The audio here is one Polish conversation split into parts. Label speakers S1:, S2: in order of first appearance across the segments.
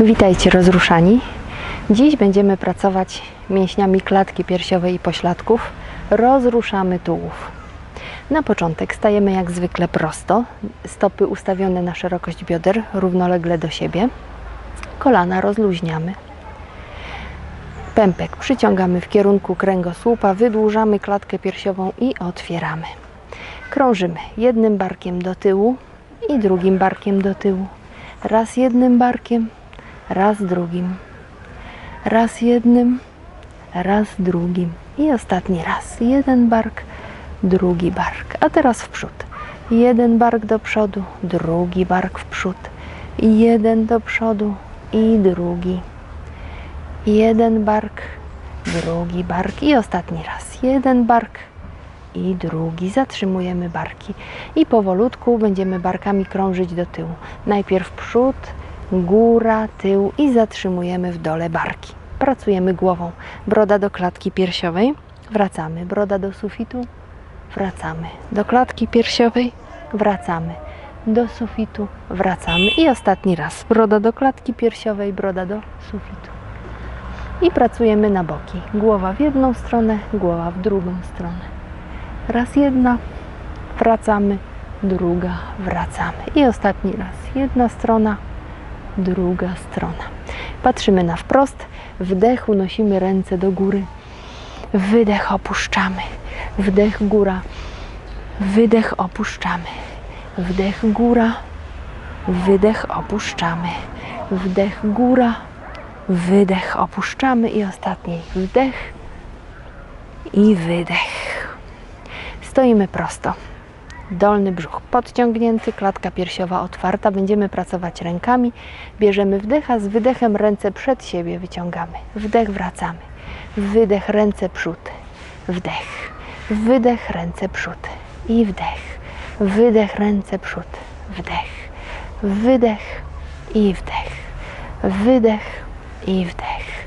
S1: Witajcie rozruszani. Dziś będziemy pracować mięśniami klatki piersiowej i pośladków. Rozruszamy tułów. Na początek stajemy jak zwykle prosto, stopy ustawione na szerokość bioder, równolegle do siebie. Kolana rozluźniamy. Pępek przyciągamy w kierunku kręgosłupa, wydłużamy klatkę piersiową i otwieramy. Krążymy jednym barkiem do tyłu i drugim barkiem do tyłu. Raz jednym barkiem, raz drugim. Raz jednym, raz drugim. I ostatni raz. Jeden bark, drugi bark. A teraz w przód. Jeden bark do przodu, drugi bark w przód. Jeden do przodu i drugi. Jeden bark, drugi bark i ostatni raz. Jeden bark i drugi. Zatrzymujemy barki i powolutku będziemy barkami krążyć do tyłu. Najpierw przód, góra, tył i zatrzymujemy w dole barki. Pracujemy głową. Broda do klatki piersiowej. Wracamy. Broda do sufitu. Wracamy. Do klatki piersiowej. Wracamy. Do sufitu. Wracamy. I ostatni raz. Broda do klatki piersiowej, broda do sufitu. I pracujemy na boki. Głowa w jedną stronę, głowa w drugą stronę. Raz jedna, wracamy, druga, wracamy. I ostatni raz. Jedna strona, druga strona. Patrzymy na wprost. Wdech, unosimy ręce do góry. Wydech, opuszczamy. Wdech, góra. Wydech, opuszczamy. Wdech, góra. Wydech, opuszczamy. Wdech, góra. Wydech, opuszczamy i ostatni wdech i wydech. Stoimy prosto. Dolny brzuch podciągnięty, klatka piersiowa otwarta. Będziemy pracować rękami. Bierzemy wdech, a z wydechem ręce przed siebie wyciągamy. Wdech, wracamy. Wydech, ręce przód. Wdech. Wydech, ręce przód. I wdech. Wydech, ręce przód. Wdech. Wydech i wdech. Wydech i wdech.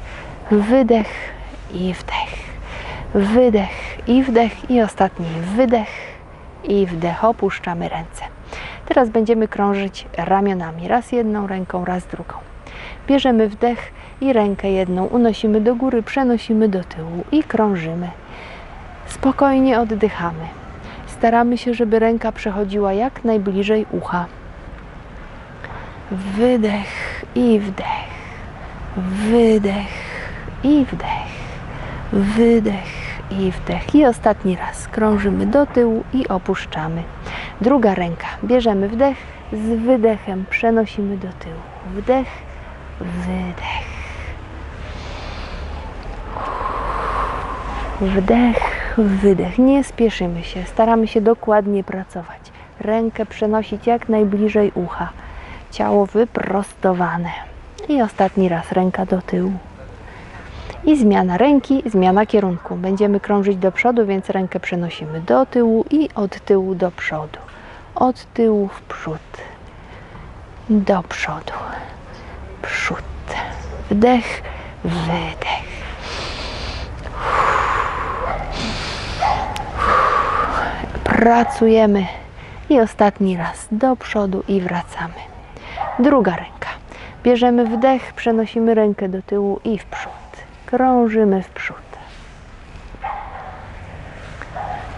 S1: Wydech i wdech. Wydech i wdech i ostatni wydech i wdech. Opuszczamy ręce. Teraz będziemy krążyć ramionami. Raz jedną ręką, raz drugą. Bierzemy wdech i rękę jedną unosimy do góry, przenosimy do tyłu i krążymy. Spokojnie oddychamy. Staramy się, żeby ręka przechodziła jak najbliżej ucha. Wydech i wdech. Wydech i wdech. Wydech i wdech. I ostatni raz. Krążymy do tyłu i opuszczamy. Druga ręka. Bierzemy wdech, z wydechem przenosimy do tyłu. Wdech, wydech. Wdech, wydech. Nie spieszymy się. Staramy się dokładnie pracować. Rękę przenosić jak najbliżej ucha. Ciało wyprostowane. I ostatni raz ręka do tyłu. I zmiana ręki, zmiana kierunku. Będziemy krążyć do przodu, więc rękę przenosimy do tyłu i od tyłu do przodu. Od tyłu w przód. Do przodu. Przód. Wdech, wydech. Pracujemy. I ostatni raz do przodu i wracamy. Druga ręka. Bierzemy wdech, przenosimy rękę do tyłu i w przód. Krążymy w przód.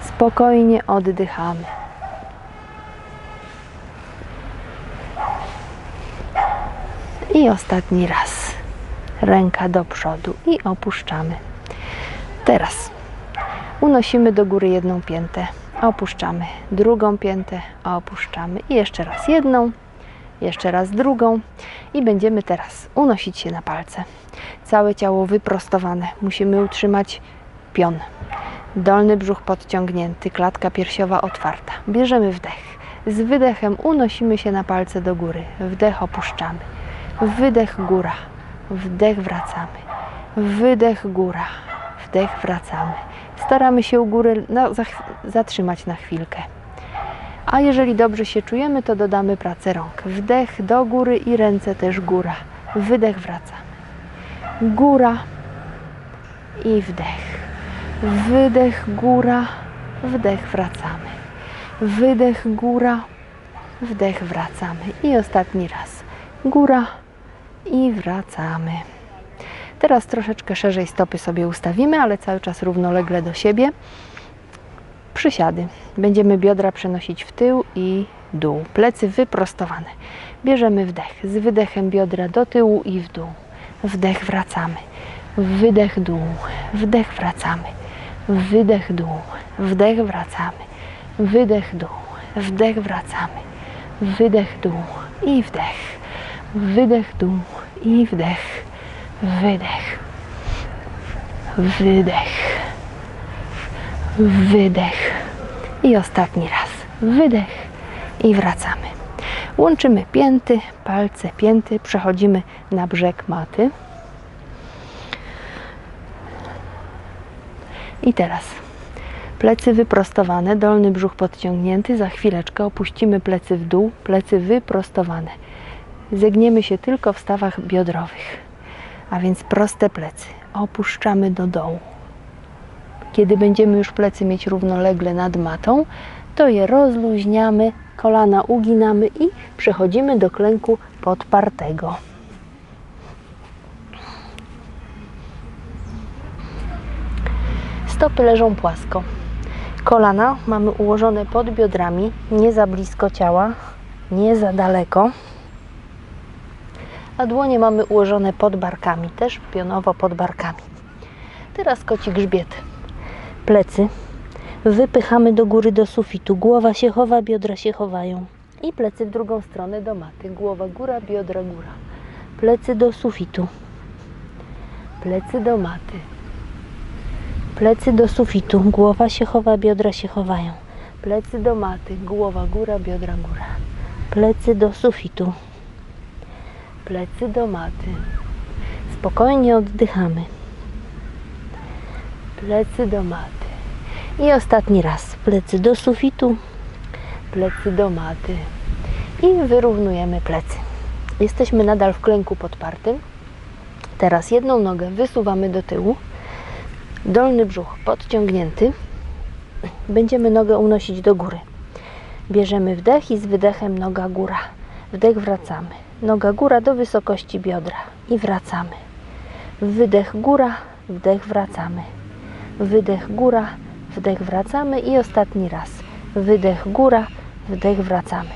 S1: Spokojnie oddychamy. I ostatni raz. Ręka do przodu i opuszczamy. Teraz unosimy do góry jedną piętę, opuszczamy drugą piętę, opuszczamy i jeszcze raz jedną, jeszcze raz drugą i będziemy teraz unosić się na palce. Całe ciało wyprostowane. Musimy utrzymać pion. Dolny brzuch podciągnięty, klatka piersiowa otwarta. Bierzemy wdech. Z wydechem unosimy się na palce do góry. Wdech opuszczamy. Wydech góra. Wdech wracamy. Wydech góra. Wdech wracamy. Staramy się u góry zatrzymać na chwilkę. A jeżeli dobrze się czujemy, to dodamy pracę rąk. Wdech do góry i ręce też góra. Wydech wracamy. Góra i wdech. Wydech góra, wdech wracamy. Wydech góra, wdech wracamy. I ostatni raz. Góra i wracamy. Teraz troszeczkę szerzej stopy sobie ustawimy, ale cały czas równolegle do siebie. Przysiady. Będziemy biodra przenosić w tył i dół. Plecy wyprostowane. Bierzemy wdech. Z wydechem biodra do tyłu i w dół. Wdech wracamy. Wydech dół. Wdech wracamy. Wydech dół. Wdech wracamy. Wydech dół. Wdech wracamy. Wydech dół i wdech. Wydech dół i wdech. Wydech. Wydech. Wydech. I ostatni raz. Wydech. I wracamy. Łączymy pięty, palce pięty, przechodzimy na brzeg maty. I teraz plecy wyprostowane, dolny brzuch podciągnięty. Za chwileczkę opuścimy plecy w dół, plecy wyprostowane. Zegniemy się tylko w stawach biodrowych, a więc proste plecy. Opuszczamy do dołu. Kiedy będziemy już plecy mieć równolegle nad matą, to je rozluźniamy, kolana uginamy i przechodzimy do klęku podpartego. Stopy leżą płasko. Kolana mamy ułożone pod biodrami, nie za blisko ciała, nie za daleko. A dłonie mamy ułożone pod barkami, też pionowo pod barkami. Teraz koci grzbiet. Plecy wypychamy do góry do sufitu. Głowa się chowa, biodra się chowają. I plecy w drugą stronę do maty. Głowa góra, biodra góra. Plecy do sufitu. Plecy do maty. Plecy do sufitu. Głowa się chowa, biodra się chowają. Plecy do maty. Głowa góra, biodra góra. Plecy do sufitu. Plecy do maty. Spokojnie oddychamy. Plecy do maty. I ostatni raz. Plecy do sufitu. Plecy do maty. I wyrównujemy plecy. Jesteśmy nadal w klęku podpartym. Teraz jedną nogę wysuwamy do tyłu. Dolny brzuch podciągnięty. Będziemy nogę unosić do góry. Bierzemy wdech i z wydechem noga góra. Wdech wracamy. Noga góra do wysokości biodra i wracamy. Wydech góra, wdech wracamy. Wydech góra, wdech wracamy i ostatni raz. Wydech góra, wdech wracamy.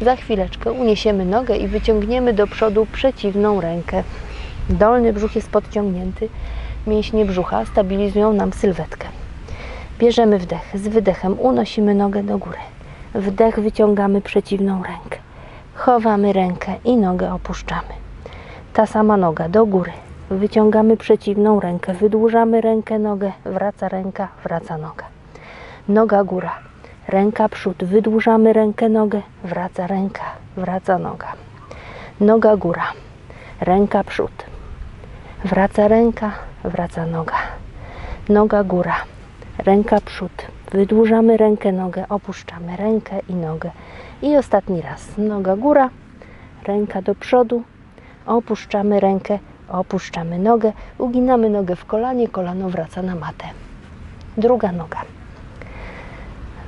S1: Za chwileczkę uniesiemy nogę i wyciągniemy do przodu przeciwną rękę. Dolny brzuch jest podciągnięty. Mięśnie brzucha stabilizują nam sylwetkę. Bierzemy wdech. Z wydechem unosimy nogę do góry. Wdech wyciągamy przeciwną rękę. Chowamy rękę i nogę opuszczamy. Ta sama noga do góry. Wyciągamy przeciwną rękę, wydłużamy rękę, nogę, wraca ręka, wraca noga. Noga góra, ręka przód, wydłużamy rękę, nogę, wraca ręka, wraca noga. Noga góra, ręka przód, wraca ręka, wraca noga. Noga góra, ręka przód, wydłużamy rękę, nogę, opuszczamy rękę i nogę. I ostatni raz, noga góra, ręka do przodu, opuszczamy rękę, opuszczamy nogę, uginamy nogę w kolanie, kolano wraca na matę. Druga noga.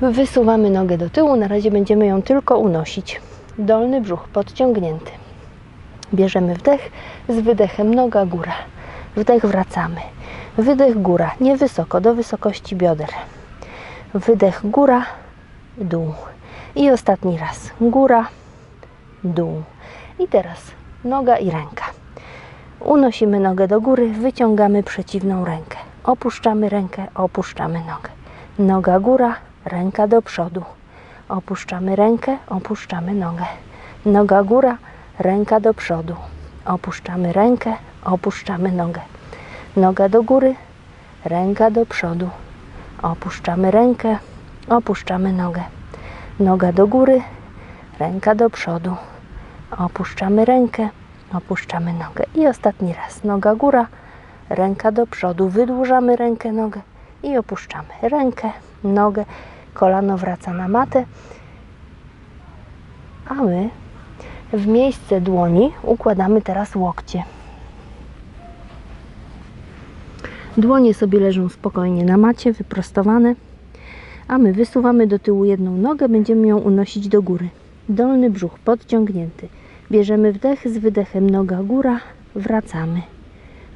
S1: Wysuwamy nogę do tyłu, na razie będziemy ją tylko unosić. Dolny brzuch podciągnięty. Bierzemy wdech, z wydechem noga góra. Wdech wracamy. Wydech góra, niewysoko, do wysokości bioder. Wydech góra, dół. I ostatni raz. Góra, dół. I teraz noga i ręka. Unosimy nogę do góry, wyciągamy przeciwną rękę. Opuszczamy rękę, opuszczamy nogę. Noga góra, ręka do przodu. Opuszczamy rękę, opuszczamy nogę. Noga góra, ręka do przodu. Opuszczamy rękę, opuszczamy nogę. Noga do góry, ręka do przodu. Opuszczamy rękę, opuszczamy nogę. Noga do góry, ręka do przodu. Opuszczamy rękę, opuszczamy nogę. I ostatni raz. Noga góra, ręka do przodu. Wydłużamy rękę, nogę i opuszczamy rękę, nogę. Kolano wraca na matę. A my w miejsce dłoni układamy teraz łokcie. Dłonie sobie leżą spokojnie na macie, wyprostowane, a my wysuwamy do tyłu jedną nogę, będziemy ją unosić do góry. Dolny brzuch podciągnięty. Bierzemy wdech z wydechem, noga góra, wracamy.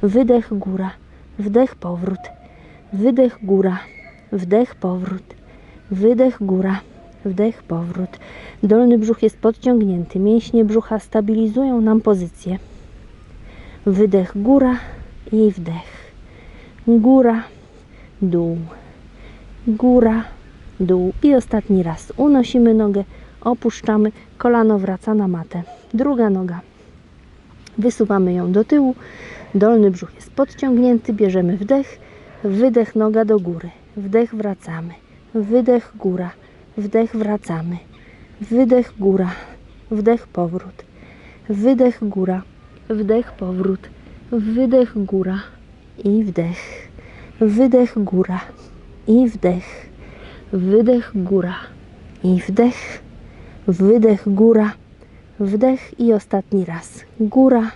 S1: Wydech góra, wdech powrót, wydech góra, wdech powrót, wydech góra, wdech powrót. Dolny brzuch jest podciągnięty, mięśnie brzucha stabilizują nam pozycję. Wydech góra i wdech. Góra, dół, góra, dół i ostatni raz. Unosimy nogę, opuszczamy, kolano wraca na matę. Druga noga. Wysuwamy ją do tyłu. Dolny brzuch jest podciągnięty, bierzemy wdech, wydech noga do góry. Wdech wracamy. Wydech góra, wdech wracamy. Wydech góra, wdech powrót. Wydech góra, wdech powrót. Wydech góra i wdech. Wydech góra i wdech. Wydech góra i wdech. Wydech góra, wdech i ostatni raz. Góra,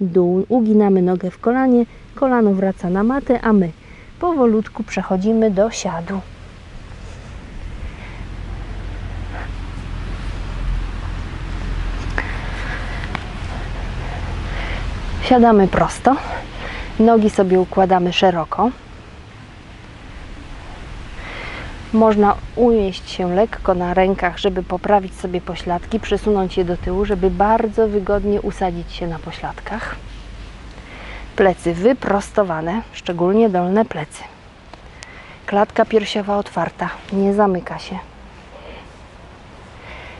S1: dół. Uginamy nogę w kolanie, kolano wraca na matę, a my powolutku przechodzimy do siadu. Siadamy prosto, nogi sobie układamy szeroko. Można unieść się lekko na rękach, żeby poprawić sobie pośladki, przesunąć je do tyłu, żeby bardzo wygodnie usadzić się na pośladkach. Plecy wyprostowane, szczególnie dolne plecy. Klatka piersiowa otwarta, nie zamyka się.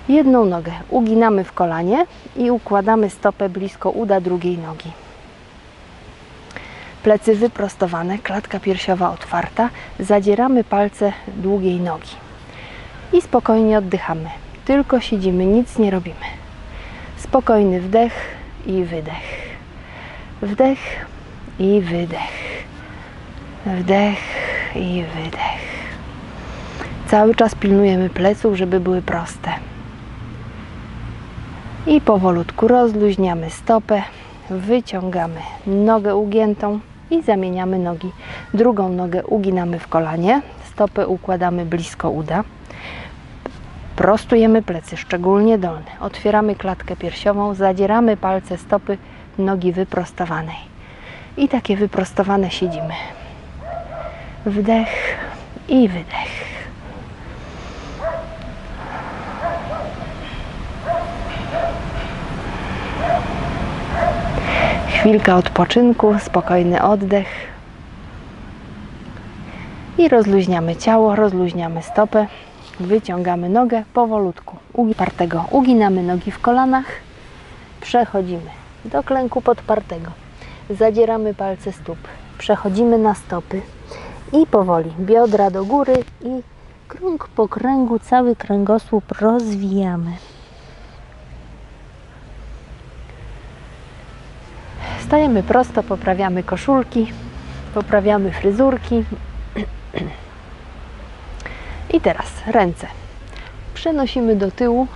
S1: Jedną nogę uginamy w kolanie i układamy stopę blisko uda drugiej nogi. Plecy wyprostowane, klatka piersiowa otwarta, zadzieramy palce długiej nogi i spokojnie oddychamy. Tylko siedzimy, nic nie robimy. Spokojny wdech i wydech. Wdech i wydech. Wdech i wydech. Cały czas pilnujemy pleców, żeby były proste. I powolutku rozluźniamy stopę, wyciągamy nogę ugiętą i zamieniamy nogi. Drugą nogę uginamy w kolanie, stopę układamy blisko uda. Prostujemy plecy, szczególnie dolne. Otwieramy klatkę piersiową, zadzieramy palce stopy nogi wyprostowanej. I takie wyprostowane siedzimy. Wdech i wydech. Chwilka odpoczynku, spokojny oddech. I rozluźniamy ciało, rozluźniamy stopę, wyciągamy nogę powolutku. Upartego. Uginamy nogi w kolanach, przechodzimy do klęku podpartego. Zadzieramy palce stóp, przechodzimy na stopy i powoli biodra do góry i krąg po kręgu, cały kręgosłup rozwijamy. Stajemy prosto, poprawiamy koszulki, poprawiamy fryzurki. I teraz ręce. Przenosimy do tyłu,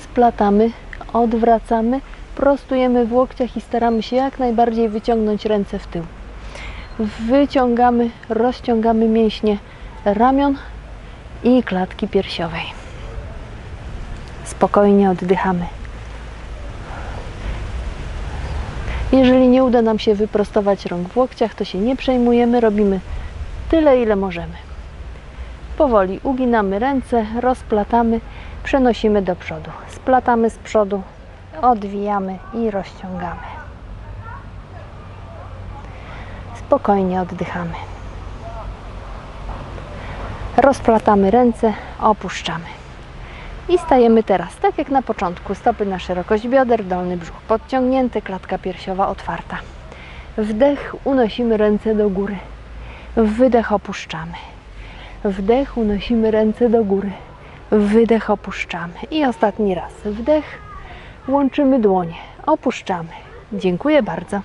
S1: splatamy, odwracamy, prostujemy w łokciach i staramy się jak najbardziej wyciągnąć ręce w tył. Wyciągamy, rozciągamy mięśnie ramion i klatki piersiowej. Spokojnie oddychamy. Jeżeli nie uda nam się wyprostować rąk w łokciach, to się nie przejmujemy, robimy tyle, ile możemy. Powoli uginamy ręce, rozplatamy, przenosimy do przodu. Splatamy z przodu, odwijamy i rozciągamy. Spokojnie oddychamy. Rozplatamy ręce, opuszczamy. I stajemy teraz, tak jak na początku, stopy na szerokość bioder, dolny brzuch podciągnięty, klatka piersiowa otwarta. Wdech, unosimy ręce do góry. Wydech opuszczamy. Wdech, unosimy ręce do góry. Wydech opuszczamy. I ostatni raz. Wdech, łączymy dłonie, opuszczamy. Dziękuję bardzo.